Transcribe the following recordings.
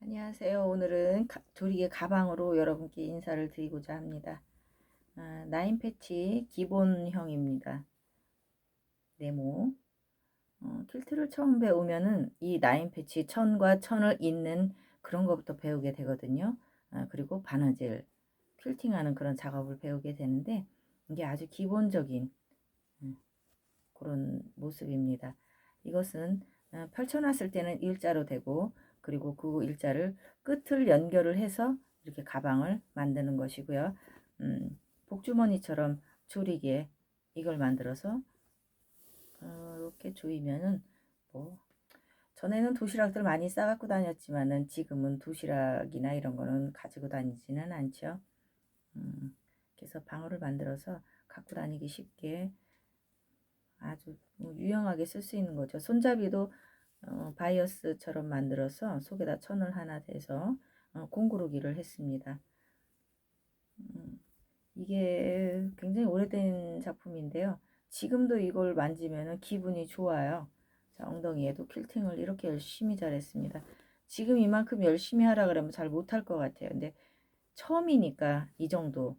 안녕하세요. 오늘은 가- 조리개 가방으로 여러분께 인사를 드리고자 합니다. 아, 나인 패치 기본형입니다. 네모. 어, 킬트를 처음 배우면은 이 나인 패치 천과 천을 잇는 그런 것부터 배우게 되거든요. 아, 그리고 바느질, 퀼팅하는 그런 작업을 배우게 되는데 이게 아주 기본적인 음, 그런 모습입니다. 이것은 어, 펼쳐놨을 때는 일자로 되고 그리고 그 일자를 끝을 연결을 해서 이렇게 가방을 만드는 것이고요. 음, 복주머니처럼 조리개 이걸 만들어서 어, 이렇게 조이면은 뭐 전에는 도시락들 많이 싸갖고 다녔지만은 지금은 도시락이나 이런 거는 가지고 다니지는 않죠. 음, 그래서 방어를 만들어서 갖고 다니기 쉽게 아주 뭐 유용하게 쓸 수 있는 거죠. 손잡이도 어, 바이어스처럼 만들어서 속에다 천을 하나 대서 어, 공구르기를 했습니다. 음, 이게 굉장히 오래된 작품인데요. 지금도 이걸 만지면 기분이 좋아요. 자, 엉덩이에도 퀼팅을 이렇게 열심히 잘했습니다. 지금 이만큼 열심히 하라 그러면 잘 못할 것 같아요. 근데 처음이니까 이 정도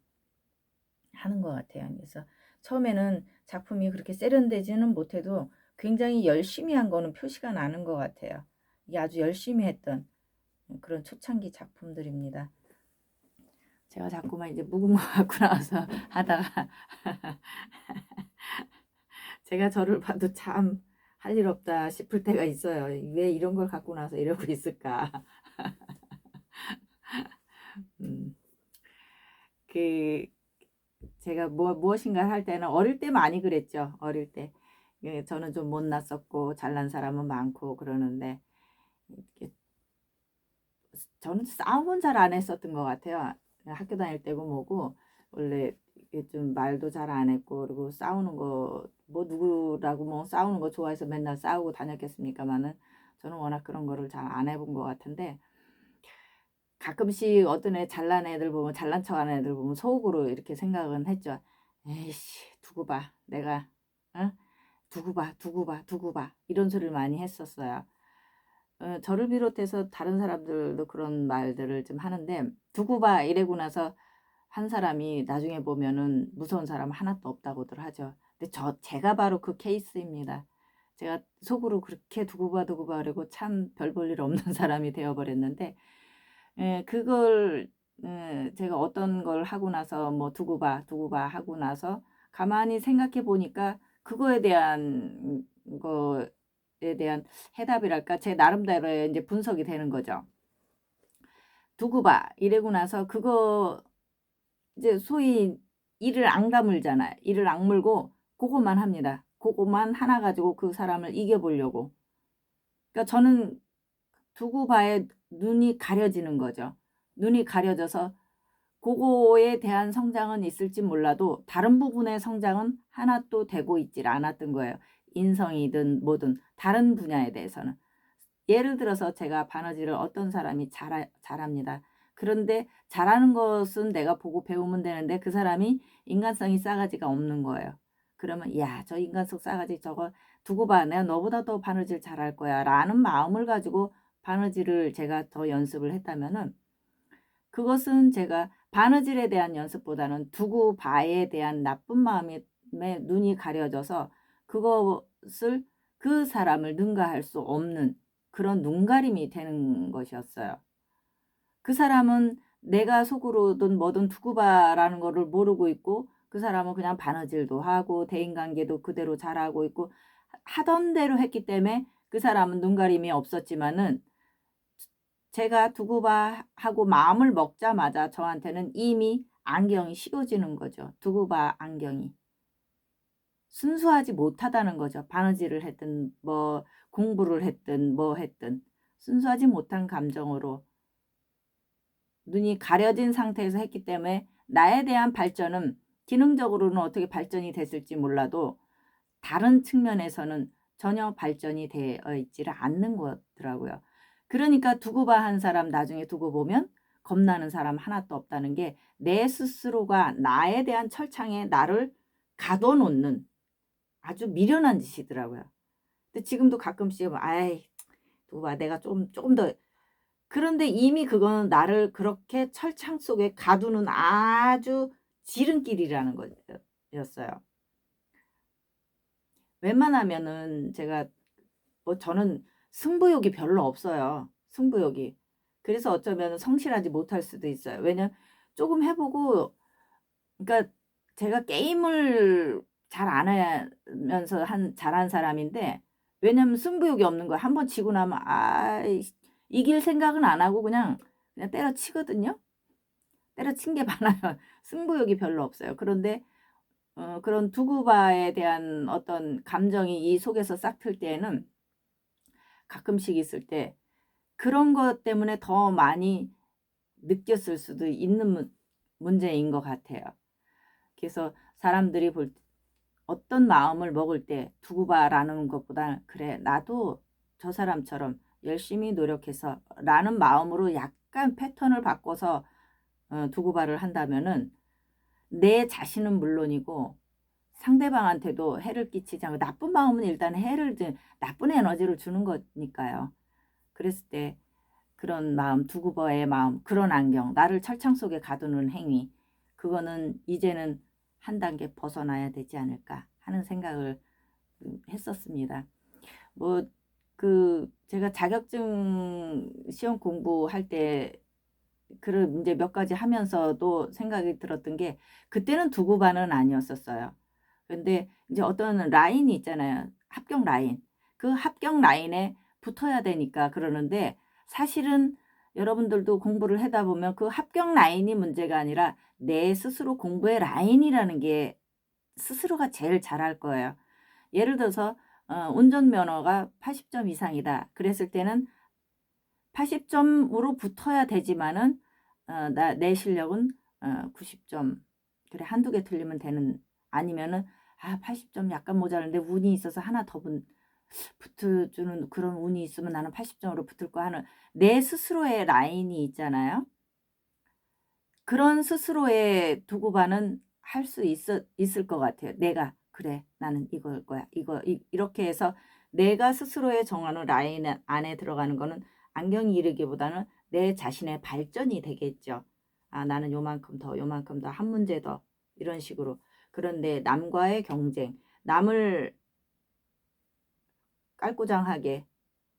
하는 것 같아요. 그래서 처음에는 작품이 그렇게 세련되지는 못해도 굉장히 열심히 한 거는 표시가 나는 것 같아요. 이게 아주 열심히 했던 그런 초창기 작품들입니다. 제가 자꾸만 이제 묵은 거 갖고 나와서 하다가 제가 저를 봐도 참 할 일 없다 싶을 때가 있어요. 왜 이런 걸 갖고 나서 이러고 있을까? 음, 그 제가 뭐 무엇인가 할 때는 어릴 때 많이 그랬죠. 어릴 때 예, 저는 좀 못났었고 잘난 사람은 많고 그러는데 저는 싸움은 잘 안 했었던 것 같아요. 학교 다닐 때고 뭐고 원래 좀 말도 잘 안 했고 그리고 싸우는 거 뭐 누구라고 뭐 싸우는 거 좋아해서 맨날 싸우고 다녔겠습니까마는 저는 워낙 그런 거를 잘 안 해본 것 같은데 가끔씩 어떤 애 잘난 애들 보면 잘난 척하는 애들 보면 속으로 이렇게 생각은 했죠. 에이씨 두고 봐 내가 어? 두고 봐 두고 봐 두고 봐 이런 소리를 많이 했었어요. 어, 저를 비롯해서 다른 사람들도 그런 말들을 좀 하는데 두고 봐 이래고 나서 한 사람이 나중에 보면은 무서운 사람 하나도 없다고들 하죠. 근데 저 제가 바로 그 케이스입니다. 제가 속으로 그렇게 두고 봐 두고 봐 그리고 참 별 볼 일 없는 사람이 되어 버렸는데 예, 그걸 예, 제가 어떤 걸 하고 나서 뭐 두고 봐 두고 봐 하고 나서 가만히 생각해 보니까 그거에 대한 거에 대한 해답이랄까 제 나름대로의 이제 분석이 되는 거죠. 두고 봐 이래고 나서 그거 이제 소위 이를 안 가물잖아요. 이를 악물고 그것만 합니다. 그것만 하나 가지고 그 사람을 이겨보려고. 그러니까 저는 두고 봐에 눈이 가려지는 거죠. 눈이 가려져서 그거에 대한 성장은 있을지 몰라도 다른 부분의 성장은 하나도 되고 있질 않았던 거예요. 인성이든 뭐든 다른 분야에 대해서는. 예를 들어서 제가 바느질을 어떤 사람이 잘, 잘합니다. 그런데 잘하는 것은 내가 보고 배우면 되는데 그 사람이 인간성이 싸가지가 없는 거예요. 그러면 야, 저 인간성 싸가지 저거 두고 봐. 내가 너보다 더 바느질 잘할 거야. 라는 마음을 가지고 바느질을 제가 더 연습을 했다면은 그것은 제가 바느질에 대한 연습보다는 두고 봐에 대한 나쁜 마음에 눈이 가려져서 그것을 그 사람을 능가할 수 없는 그런 눈가림이 되는 것이었어요. 그 사람은 내가 속으로든 뭐든 두고 봐라는 거를 모르고 있고 그 사람은 그냥 바느질도 하고 대인관계도 그대로 잘하고 있고 하던 대로 했기 때문에 그 사람은 눈가림이 없었지만은 제가 두고 봐 하고 마음을 먹자마자 저한테는 이미 안경이 씌워지는 거죠. 두고 봐 안경이. 순수하지 못하다는 거죠. 바느질을 했든 뭐 공부를 했든 뭐 했든 순수하지 못한 감정으로 눈이 가려진 상태에서 했기 때문에 나에 대한 발전은 기능적으로는 어떻게 발전이 됐을지 몰라도 다른 측면에서는 전혀 발전이 되어 있지를 않는 거더라고요. 그러니까 두고 봐 한 사람 나중에 두고 보면 겁나는 사람 하나도 없다는 게 내 스스로가 나에 대한 철창에 나를 가둬놓는 아주 미련한 짓이더라고요. 근데 지금도 가끔씩 아이 두고 봐 내가 좀 조금 더 그런데 이미 그거는 나를 그렇게 철창 속에 가두는 아주 지름길이라는 거였어요. 웬만하면은 제가 뭐 저는 승부욕이 별로 없어요. 승부욕이. 그래서 어쩌면 성실하지 못할 수도 있어요. 왜냐면 조금 해보고 그러니까 제가 게임을 잘 안 하면서 한 잘한 사람인데 왜냐면 승부욕이 없는 거야. 한 번 지고 나면 아 이길 생각은 안 하고 그냥 그냥 때려치거든요. 때려친 게 많아요. 승부욕이 별로 없어요. 그런데 어, 그런 두구바에 대한 어떤 감정이 이 속에서 싹 틀 때에는 가끔씩 있을 때 그런 것 때문에 더 많이 느꼈을 수도 있는 문- 문제인 것 같아요. 그래서 사람들이 볼때 어떤 마음을 먹을 때 두고 봐라는 것보다 그래 나도 저 사람처럼 열심히 노력해서 라는 마음으로 약간 패턴을 바꿔서 어, 두고 봐를 한다면은 내 자신은 물론이고 상대방한테도 해를 끼치지 않고 나쁜 마음은 일단 해를 주- 나쁜 에너지를 주는 거니까요. 그랬을 때 그런 마음 두고봐의 마음 그런 안경 나를 철창 속에 가두는 행위 그거는 이제는 한 단계 벗어나야 되지 않을까 하는 생각을 음, 했었습니다. 뭐 그 제가 자격증 시험 공부할 때 그런 이제 몇 가지 하면서도 생각이 들었던 게 그때는 두고 반은 아니었었어요. 근데 이제 어떤 라인이 있잖아요. 합격 라인. 그 합격 라인에 붙어야 되니까 그러는데 사실은 여러분들도 공부를 하다 보면 그 합격 라인이 문제가 아니라 내 스스로 공부의 라인이라는 게 스스로가 제일 잘할 거예요. 예를 들어서 어, 운전면허가 80점 이상이다. 그랬을 때는 80점으로 붙어야 되지만은 어, 나, 내 실력은 어, 90점. 그래 한두 개 틀리면 되는 아니면은 아 80점 약간 모자란데 운이 있어서 하나 더 붙, 붙어주는 그런 운이 있으면 나는 80점으로 붙을 거 하는 내 스스로의 라인이 있잖아요. 그런 스스로의 두고반은 할수 있을 것 같아요. 내가 그래 나는 이걸 거야 이거 이, 이렇게 해서 내가 스스로의 정하는 라인 안에 들어가는 거는 안경이 이르기보다는 내 자신의 발전이 되겠죠. 아 나는 요만큼 더 요만큼 더 한 문제 더 이런 식으로 그런데 남과의 경쟁 남을 깔고장하게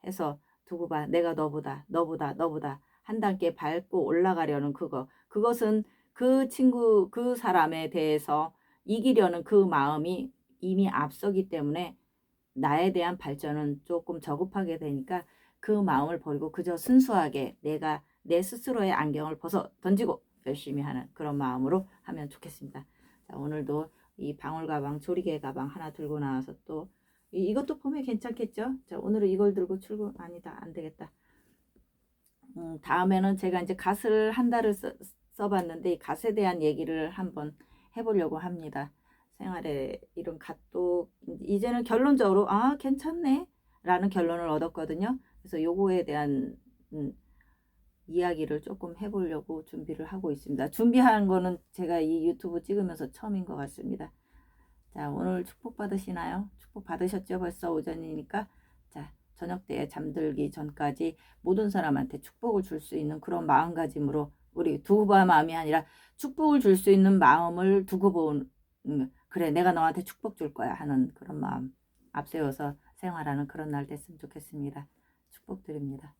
해서 두고 봐 내가 너보다 너보다 너보다 한 단계 밟고 올라가려는 그거 그것은 그 친구 그 사람에 대해서 이기려는 그 마음이 이미 앞서기 때문에 나에 대한 발전은 조금 저급하게 되니까 그 마음을 버리고 그저 순수하게 내가 내 스스로의 안경을 벗어 던지고 열심히 하는 그런 마음으로 하면 좋겠습니다. 자, 오늘도 이 방울 가방, 조리개 가방 하나 들고 나와서 또 이, 이것도 보면 괜찮겠죠? 자, 오늘은 이걸 들고 출근 아니다. 안 되겠다. 음, 다음에는 제가 이제 갓을 한 달을 써, 써봤는데 이 갓에 대한 얘기를 한번 해보려고 합니다. 생활에 이런 갓도 이제는 결론적으로 아 괜찮네 라는 결론을 얻었거든요. 그래서 요거에 대한 음, 이야기를 조금 해보려고 준비를 하고 있습니다. 준비한 거는 제가 이 유튜브 찍으면서 처음인 것 같습니다. 자 오늘 축복 받으시나요? 축복 받으셨죠? 벌써 오전이니까 자 저녁 때 잠들기 전까지 모든 사람한테 축복을 줄 수 있는 그런 마음가짐으로 우리 두고 봐 마음이 아니라 축복을 줄 수 있는 마음을 두고 본 음, 그래 내가 너한테 축복 줄 거야 하는 그런 마음 앞세워서 생활하는 그런 날 됐으면 좋겠습니다. 축복드립니다.